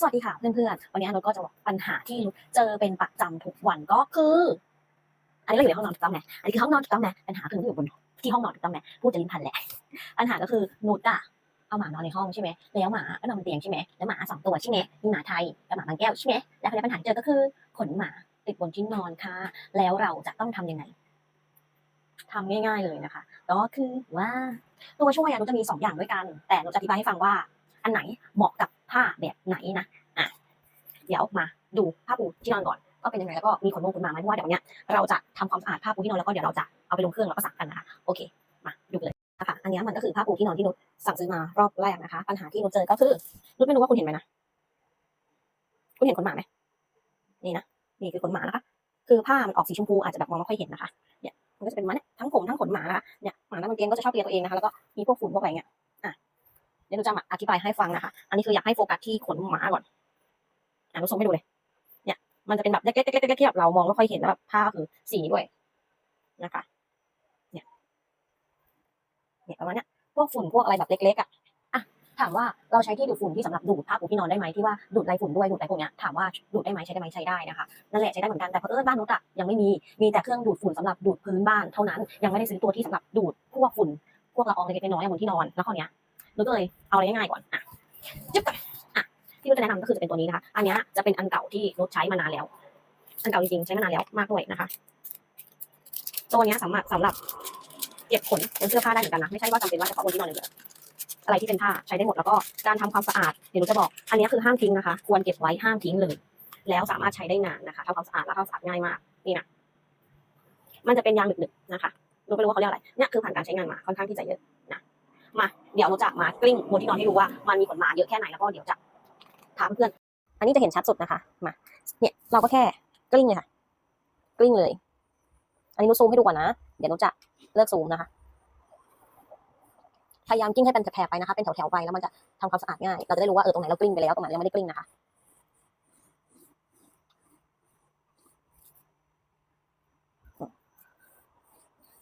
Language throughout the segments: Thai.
สวัสดีค่ะเพื่อนๆ วันนี้นุชก็จะบอกปัญหาที่เจอเป็นประจำทุกวันก็คือ อันนี้เราอยู่ในห้องนอนถูกต้องไหมอันนี้คือห้องนอนถูกต้องไหมปัญหาคืออยู่บนที่ห้องนอนถูกต้องไหมพูดจะลิ้นพันแหละ ปัญหาก็คือนุชอะเอาหมานอนในห้องใช่ไหมแล้วหมาก็นอนบนเตียงใช่ไหมแล้วหมาสองตัวใช่ไหมมีหมาไทยกับหมาบางแก้วใช่ไหมแล้วคปัญหาเจอก็คือขนหมาติดบนที่นอนค่ะ แล้วเราจะต้องทำยังไงทำง่ายๆเลยนะคะ ก็คือว่าตัวช่วยอะนุชจะมีสองอย่างด้วยกัน แต่นุชจะอธิบายให้ฟังว่า อันไหนเหมาะกับ ผ้าแบบไหนนะอะเดี๋ยวมาดูผ้าปูที่นอนก่อนก็เป็นยังไงแล้วก็มีขนมงขนมาไหมเพราะว่าเดี๋ยวเนี้ยเราจะทำความสะอาดผ้าปูที่นอนแล้วก็เดี๋ยวเราจะเอาไปลงเครื่องแล้วก็ซักกันนะคะโอเค มาดูกันเลยนะคะอันนี้มันก็คือผ้าปูที่นอนที่นุชสั่งซื้อมารอบแรกนะคะ ปัญหาที่นุชเจอก็คือนุชไม่รู้ว่าคุณเห็นไหมนะคุณเห็นขนหมาไหมนี่นะนี่คือขนหมานะคะคือผ้ามันออกสีชมพูอาจจะแบบมองไม่ค่อยเห็นนะคะเนี่ยมันก็จะเป็นมันเนี่ยทั้งผมทั้งขนหมานะคะเนี่ยหมาหน้าบนเตียงก็จะชอบเลียตัวเองนะคะแล้วก็มีพวกฝุ่นพวกอะไรเงี้ย เดี๋ยวนุชจะมาอธิบายให้ฟังนะคะ อันนี้คืออยากให้โฟกัสที่ขนหมาก่อนอะนุชส่งให้ดูเลย เนี่ย มันจะเป็นแบบเล็กๆๆๆที่แบบเรามองไม่ค่อยเห็นแล้วแบบผ้าคือสีด้วยนะคะ เนี่ย เนี่ยประมาณเนี้ย พวกฝุ่นพวกอะไรแบบเล็กๆอะอะ ถามว่าเราใช้ที่ดูดฝุ่นที่สำหรับดูดผ้าปูที่นอนได้ไหมที่ว่าดูดไรฝุ่นด้วยดูดไรพวกเนี้ยถามว่าดูดได้ไหมใช้ได้ไหมใช้ได้นะคะนั่นแหละใช้ได้เหมือนกันแต่เพอเอิญบ้านนุชอะยังไม่มีมีแต่เครื่องดูดฝุ่นสำหรับดูดพื้นบ้านเท่านั้น ยังไม่ได้ซื้อตัวที่สำหรับดูดพวกฝุ่นพวกละอองเล็กๆน้อยๆบนที่นอนแล้วคราวเนี้ย นุชก็เลยเอาอะไรง่ายๆก่อนอะจิ๊บไปอะที่นุชจะแนะนำก็คือจะเป็นตัวนี้นะคะ อันนี้จะเป็นอันเก่าที่นุชใช้มานานแล้ว อันเก่าจริงๆใช้มานานแล้วมากด้วยนะคะ ตัวนี้สามารถสำหรับเก็บขนบนเสื้อผ้าได้เหมือนกันนะไม่ใช่ว่าจำเป็นว่าเฉพาะบนที่นอนอย่างเดียวอะไรที่เป็นผ้าใช้ได้หมดแล้วก็การทำความสะอาดเดี๋ยวนุชจะบอก อันนี้คือห้ามทิ้งนะคะ ควรเก็บไว้ห้ามทิ้งเลย แล้วสามารถใช้ได้นานนะคะทำความสะอาดแล้วก็สะอาดง่ายมากนี่นะมันจะเป็นยางดึกๆนะคะนุชไม่รู้ว่าเขาเรียกอะไรเนี่ยคือผ่านการใช้งานมาค่อนข้างที่จะเยอะนะ มาเดี๋ยวนุชจะมากลิ้งบนที่นอนให้ดูว่ามันมีขนหมาเยอะแค่ไหนแล้วก็เดี๋ยวจะถามเพื่อน อันนี้จะเห็นชัดสุดนะคะมาเนี่ยเราก็แค่กลิ้งเลยค่ะ กลิ้งเลย อันนี้นุซูมให้ดูก่อนนะ เดี๋ยวนุจะเลิกซูมนะคะพยายามกลิ้งให้เป็นแถบๆไปนะคะเป็นแถวๆไปแล้วมันจะทำความสะอาดง่าย เราจะได้รู้ว่าเออตรงไหนเรากลิ้งไปแล้วตรงไหนยังไม่ได้กลิ้งนะคะ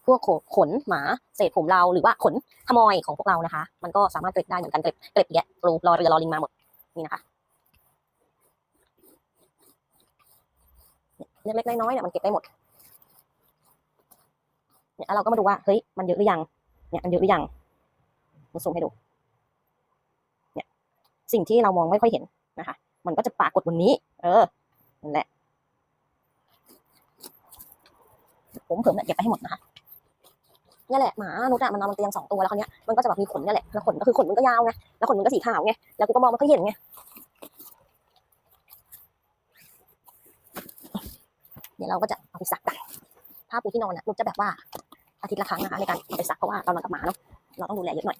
พวกขนหมาเศษผมเราหรือว่าขนขโมยของพวกเรานะคะ มันก็สามารถเก็บได้เหมือนกันเก็บเก็บแยะรูรอเรือรอลิงมาหมดนี่นะคะเนี่ยเล็กๆน้อยๆเนี่ยมันเก็บได้หมดเนี่ยเราก็มาดูว่าเฮ้ยมันเยอะหรือยังเนี่ยมันเยอะหรือยังมาซูมให้ดูเนี่ยสิ่งที่เรามองไม่ค่อยเห็นนะคะ มันก็จะปรากฏบนนี้ เออนั่นแหละผมเผิมเนี่ยเก็บไปให้หมดนะคะ นี่แหละหมานุชอะมันนอนบนเตียงสองตัวแล้วคราวเนี้ยมันก็จะแบบมีขนเนี่ยแหละแล้วขนก็คือขนมันก็ยาวไงแล้วขนมันก็สีขาวไงแล้วกูก็มองมันก็เห็นไงเดี๋ยวเราก็จะเอาไปซักกันผ้าปูที่นอนอะนุชจะแบบว่าอาทิตย์ละครั้งนะคะในการเอาไปซักเพราะว่าเรานอนกับหมาเนาะเราต้องดูแลเยอะหน่อย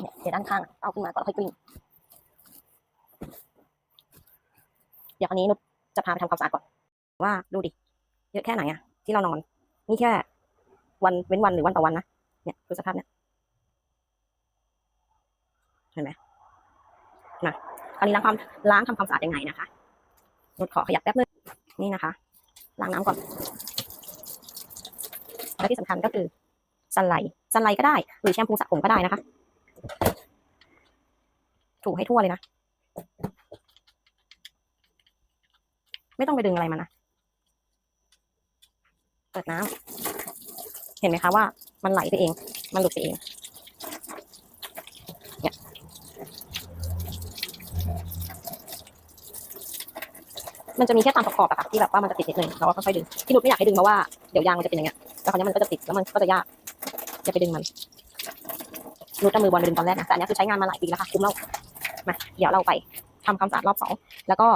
เนี่ยเดี๋ยวด้านข้างเอาขึ้นมาก่อนค่อยกลิ้งเดี๋ยวคราวนี้นุชจะพาไปทำความสะอาดก่อนว่าดูดิเยอะแค่ไหนอะที่เรานอนนี่แค่ วันเว้นวันหรือวันต่อวันนะ เนี่ยคือสภาพเนี่ยเห็นไหมมาคราวนี้ล้างความล้างทำความสะอาดยังไงนะคะนุชขอขยับแป๊บนึงนี่นะคะ ล้างน้ำก่อนและที่สำคัญก็คือสไลด์สไลด์ก็ได้ หรือแชมพูสระผมก็ได้นะคะ ถูให้ทั่วเลยนะ ไม่ต้องไปดึงอะไรมันะ เปิดน้ำ ห็นไหมคะว่ามันไหลไปเอง มันหลุดไปเอง เนี่ย มันจะมีแค่ตามขอบๆอะค่ะที่แบบว่ามันจะติดนิดนึงเราก็ค่อยๆดึง ที่นุชไม่อยากให้ดึงเพราะว่าเดี๋ยวยางมันจะเป็นอย่างเงี้ย แล้วคราวนี้มันก็จะติดแล้วมันก็จะยากอย่าไปดึงมันนุชจะมือบอลไปดึงตอนแรกนะแต่อันนี้คือใช้งานมาหลายปีแล้วค่ะคุ้มแล้วมาเดี๋ยวเราไปทำความสะอาดรอบสองแล้วก็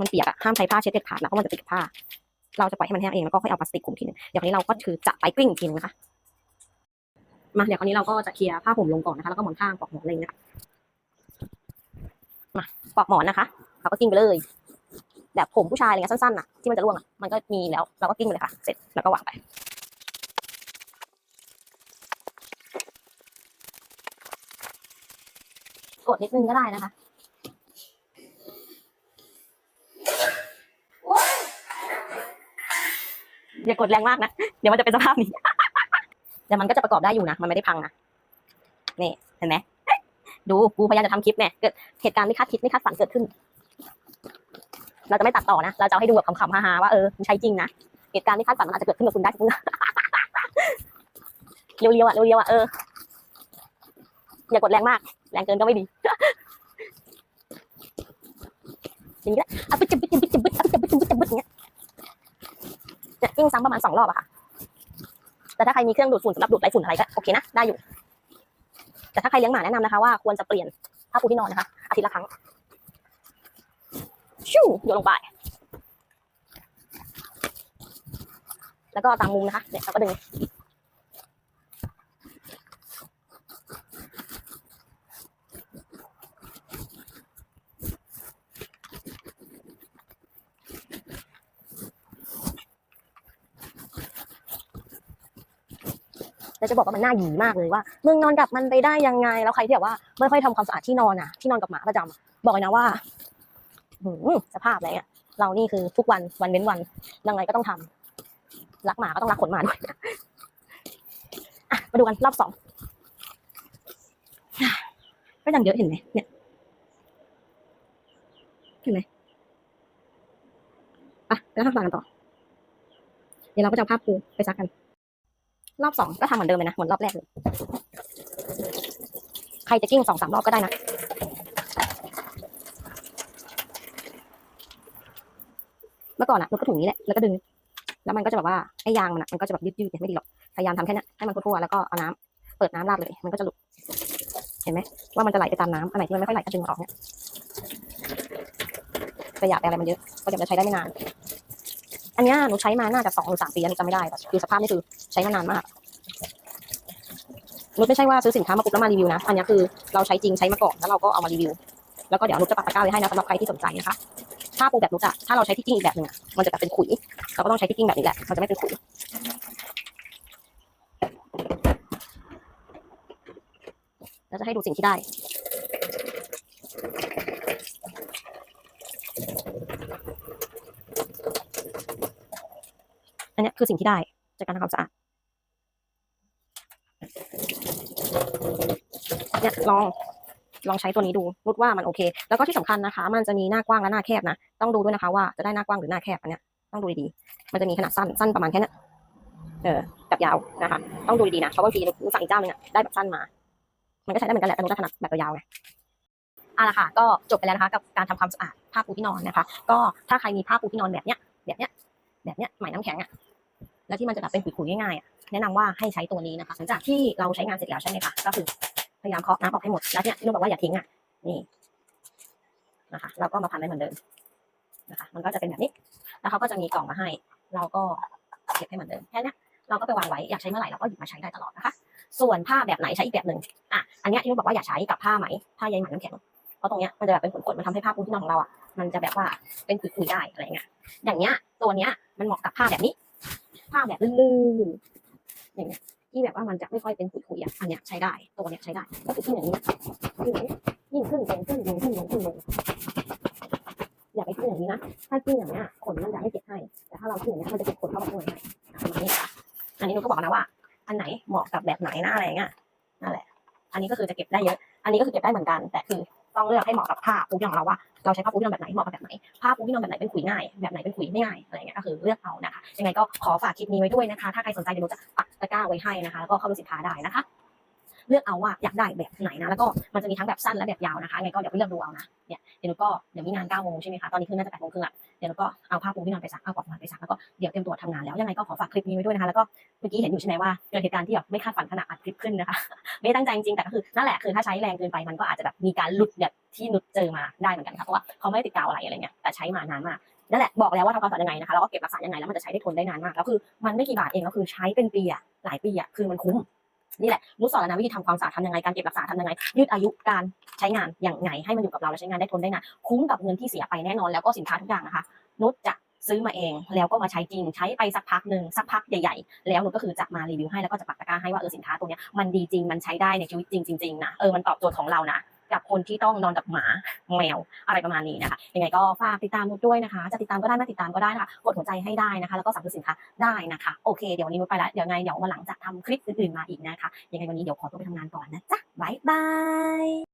มันเปียกอะห้ามใช้ผ้าเช็ดเด็ดขาดนะเพราะมันจะติดผ้า เราจะปล่อยให้มันแห้งเองแล้วก็ค่อยเอาพลาสติกคลุมทีนึงเดี๋ยวคราวนี้เราก็คือจะไปกลิ้งกทีนึงนะคะมาเดี๋ยวคราวนี้เราก็จะเคลียร์ผ้าห่มลงก่อนนะคะ แล้วก็หมอนข้างปลอกหมอนอะไรอย่างเงี้ยมาปลอกหมอนนะคะเราก็กิ้งไปเลยแบบผมผู้ชายอะไรเงี้ยสั้นๆน่ะที่มันจะร่วงอะมันก็มีแล้วเราก็กิ้งไปเลยค่ะเสร็จแล้วก็วางไปกดนิดนึงก็ได้นะคะ อย่ากดแรงมากนะ เดี๋ยวมันจะเป็นสภาพนี้ แต่มันก็จะประกอบได้อยู่นะ มันไม่ได้พังนะ นี่เห็นไหม ดูกูพยายามจะทำคลิปเนี่ยเกิดเหตุการณ์ไม่คาดคิดไม่คาดฝันเกิดขึ้น เราจะไม่ตัดต่อนะ เราจะให้ดูแบบขำๆฮาๆว่าเออมันใช้จริงนะ เหตุการณ์ไม่คาดฝันมันอาจจะเกิดขึ้นกับคุณได้ทุกเมื่อเรียวๆอะเรียวๆอะเออ อย่ากดแรงมาก แรงเกินก็ไม่ดีอย่างนี้แหละอะปึ๊ดจะปึ๊ดจะปึ๊ดจะปึ๊ดอะปึ๊ดจะปึ๊ดจะปึ๊ดจะปึ๊ดอย่างเงี้ยเนี่ย กิ้งซ้ำประมาณสองรอบอะค่ะ แต่ถ้าใครมีเครื่องดูดฝุ่นสำหรับดูดไรฝุ่นอะไรก็โอเคนะ ได้อยู่ แต่ถ้าใครเลี้ยงหมาแนะนำนะคะว่าควรจะเปลี่ยนผ้าปูที่นอนนะคะ อาทิตย์ละครั้ง ชิวโยนลงไป แล้วก็ตามมุมนะคะ เนี่ยเราก็ดึง จะบอกว่ามันน่าหยีมากเลยว่ามึงนอนกับมันไปได้ยังไง แล้วใครที่แบบว่าไม่ค่อยทำความสะอาดที่นอนอะที่นอนกับหมาประจำอะบอกเลยนะว่าหืสภาพอะไรอะเรานี่คือทุกวันวันเว้นวันยังไงก็ต้องทำรักหมาก็ต้องรักขนหมาด้วยมาดูกันรอบสองก็ยังเยอะเห็นไหมเนี่ยเห็นไหมไปไปทำต่างกันต่อ เดี๋ยวเราก็จะเอาผ้าปูไปซักกัน รอบสองก็ทำเหมือนเดิมเลยนะเหมือนรอบแรกเลย ใครจะกิ้งสองสามรอบก็ได้นะเมื่อก่อนอะนุชก็ถุงนี้แหละแล้วก็ดึง แล้วมันก็จะแบบว่าไอ้ยางมันอะมันก็จะแบบยืดๆเนี่ไม่ดีหรอกพยายามทำแค่นี้ยให้มันทั่วๆแล้วก็เอาน้ำเปิดน้ำราดเลย มันก็จะหลุดเห็นไหมว่ามันจะไหลไปตามน้ำอันไหนที่มันไม่ค่อยไหลก็ดึงออกเนี่ยประหยัดอะไรมันเยอะก็เดี๋ยวจะใช้ได้ไม่นาน อันนี้หนูใช้มาน่าจะสองหรือสามปีแล้วหนูจำไม่ได้แต่คือสภาพนี่คือใช้มานานมากนุชไม่ใช่ว่าซื้อสินค้ามาปุ๊บแล้วมารีวิวนะอันนี้คือเราใช้จริงใช้มาก่อนแล้วเราก็เอามารีวิว แล้วก็เดี๋ยวนุชจะปักตะกร้าไว้ให้นะสำหรับใครที่สนใจนะคะถ้าปูแบบนุชอะถ้าเราใช้ที่กิ้งอีกแบบหนึ่งอะมันจะแบบเป็นขุยเราก็ต้องใช้ที่กิ้งแบบนี้แหละมันจะไม่เป็นขุยแล้วจะให้ดูสิ่งที่ได้ อันนี้คือสิ่งที่ได้จากการทำความสะอาดเนี่ยลองลองใช้ตัวนี้ดูนุดว่ามันโอเค แล้วก็ที่สำคัญนะคะ มันจะมีหน้ากว้างและหน้าแคบนะ ต้องดูด้วยนะคะว่าจะได้หน้ากว้างหรือหน้าแคบอันเนี้ยต้องดูดีๆ มันจะมีขนาดสั้นสั้นประมาณแค่นี้เออกับยาวนะคะ ต้องดูดีๆนะเพราะบางทีนุชสั่งอีกเจ้าหนึงอะได้แบบสั้นมา มันก็ใช้ได้เหมือนกันแหละแต่นุชจะถนัดแบบยาวไงอะละค่ะ ก็จบไปแล้วนะคะ กับการทำความสะอาดผ้าปูที่นอนนะคะ ก็ถ้าใครมีผ้าปูที่นอนแบบเนี้ยแบบเนี้ยแบบเนี้ยไหมน้ำแข็งอะ แล้วที่มันจะแบบเป็นขุยๆง่ายๆอะแนะนำว่าให้ใช้ตัวนี้นะคะหลังจากที่เราใช้งานเสร็จแล้วใช่ไหมคะก็คือพยายามเคาะน้ำออกให้หมดแล้วเนี่ยที่นุ่นบอกว่าอย่าทิ้งอะนี่นะคะเราก็มาพันไว้เหมือนเดิมนะคะ มันก็จะเป็นแบบนี้ แล้วเขาก็จะมีกล่องมาให้ เราก็เก็บให้เหมือนเดิมแค่นี้เราก็ไปวางไว้อยากใช้เมื่อไหร่เราก็หยิบมาใช้ได้ตลอดนะคะ ส่วนผ้าแบบไหนใช้อีกแบบหนึ่งอะอันเนี้ยที่นุ่นบอกว่าอย่าใช้กับผ้าไหมผ้าใยไหมน้ำแข็งเพราะตรงเนี้ยมันจะแบบเป็นขนๆมันทำให้ผ้าปูที่นอนของเราอะมันจะแบบว่าเป็นขุยๆได้อะไรเงี้ยอย่างเงี้ยตัวเนี้ยมันเหมาะกับผ้าแบบนี้ ผ้าแบบลื่นๆอย่างเงี้ยที่แบบว่ามันจะไม่ค่อยเป็นขุยๆอะอันเนี้ยใช้ได้ตัวเนี้ยใช้ได้ก็คือที่อย่างนี้นะที่อย่างนี้ยิ่งขึ้นลงขึ้นลงขึ้นลงขึ้นลงอย่าไปขึ้นอย่างนี้นะถ้าขึ้นอย่างเนี้ยขนมันจะไม่เก็บให้ แต่ถ้าเราขึ้นอย่างเนี้ยมันจะเก็บขนเข้ามาด้วยให้ประมาณนี้ค่ะอันนี้หนูก็บอกนะว่า อันไหนเหมาะกับแบบไหนหนะอะไรเงี้ยนั่นแหละ อันนี้ก็คือจะเก็บได้เยอะ อันนี้ก็คือเก็บได้เหมือนกัน แต่คือ ต้องเลือกให้เหมาะกับผ้าปูที่นอนของเราว่าเราใช้ผ้าปูที่นอนแบบไหนเหมาะกับแบบไหนผ้าปูที่นอนแบบไหนเป็นขุยง่ายแบบไหนเป็นขุยไม่ง่ายอะไรเงี้ยก็คือเลือกเอานะคะยังไงก็ขอฝากคลิปนี้ไว้ด้วยนะคะ ถ้าใครสนใจเดี๋ยวจะปักตะกร้าไว้ให้นะคะแล้วก็เข้าดูสินค้าได้นะคะ เลือกเอาว่าอยากได้แบบไหนนะแล้วก็มันจะมีทั้งแบบสั้นและแบบยาวนะคะยังไงก็เดี๋ยวไปเลือกดูเอานะเนี่ยเดี๋ยวก็เดี๋ยวมีงาน9โมงใช่ไหมคะตอนนี้คือน่าจะ8โมงครึ่งละ เดี๋ยวหนูก็เอาผ้าปูที่นอนไปซักเอาปลอกนอนไปซักแล้วก็เดี๋ยวเตรียมตัวทำงานแล้วยังไงก็ขอฝากคลิปนี้ไว้ด้วยนะคะแล้วก็เมื่อกี้เห็นอยู่ใช่ไหมว่าเกิดเหตุการณ์ที่แบบไม่คาดฝันขณะอัดคลิปขึ้นนะคะไม่ได้ตั้งใจจริงๆแต่ก็คือนั่นแหละคือถ้าใช้แรงเกินไปมันก็อาจจะแบบมีการหลุดแบบที่นุชเจอมาได้เหมือนกันค่ะเพราะว่าเขาไม่ติดกาวอะไรอะไรเงี้ยแต่ใช้มานานมากนั่นแหละบอกแล้วว่าทำความสะอาดยังไงนะคะแล้วก็เก็บรักษายังไงแล้วมันจะใช้ได้ทนได้นานมากแล้วคือมันไม่กี่บาทเองแล้วคือใช้เป็นปีอะหลายปีอะคือมันคุ้ม นี่แหละนุชสอนแล้วนะวิธีทำความสะอาดทำยังไงการเก็บรักษาทำยังไง ยืดอายุการใช้งานอย่างไงให้มันอยู่กับเราและใช้งานได้ทนได้นานคุ้มกับเงินที่เสียไปแน่นอนแล้วก็สินค้าทุกอย่างนะคะนุชจะซื้อมาเองแล้วก็มาใช้จริงใช้ไปสักพักหนึ่งสักพักใหญ่ ๆ แล้วนุชก็คือจะมารีวิวให้แล้วก็จะปักตะกร้าให้ว่าเออสินค้าตัวเนี้ยมันดีจริงมันใช้ได้ในชีวิตจริงจริงๆนะเออมันตอบโจทย์ของเรานะ กับคนที่ต้องนอนกับหมาแมวอะไรประมาณนี้นะคะยังไงก็ฝากติดตามนุชด้วยนะคะ จะติดตามก็ได้ไม่ติดตามก็ได้นะคะกดหัวใจให้ได้นะคะ แล้วก็สั่งซื้อสินค้าได้นะคะโอเคเดี๋ยววันนี้นุชไปแล้วเดี๋ยวไงเดี๋ยววันหลังจะทำคลิปอื่นๆมาอีกนะคะยังไงวันนี้เดี๋ยวขอตัวไปทำงานก่อนนะจ๊ะบายบาย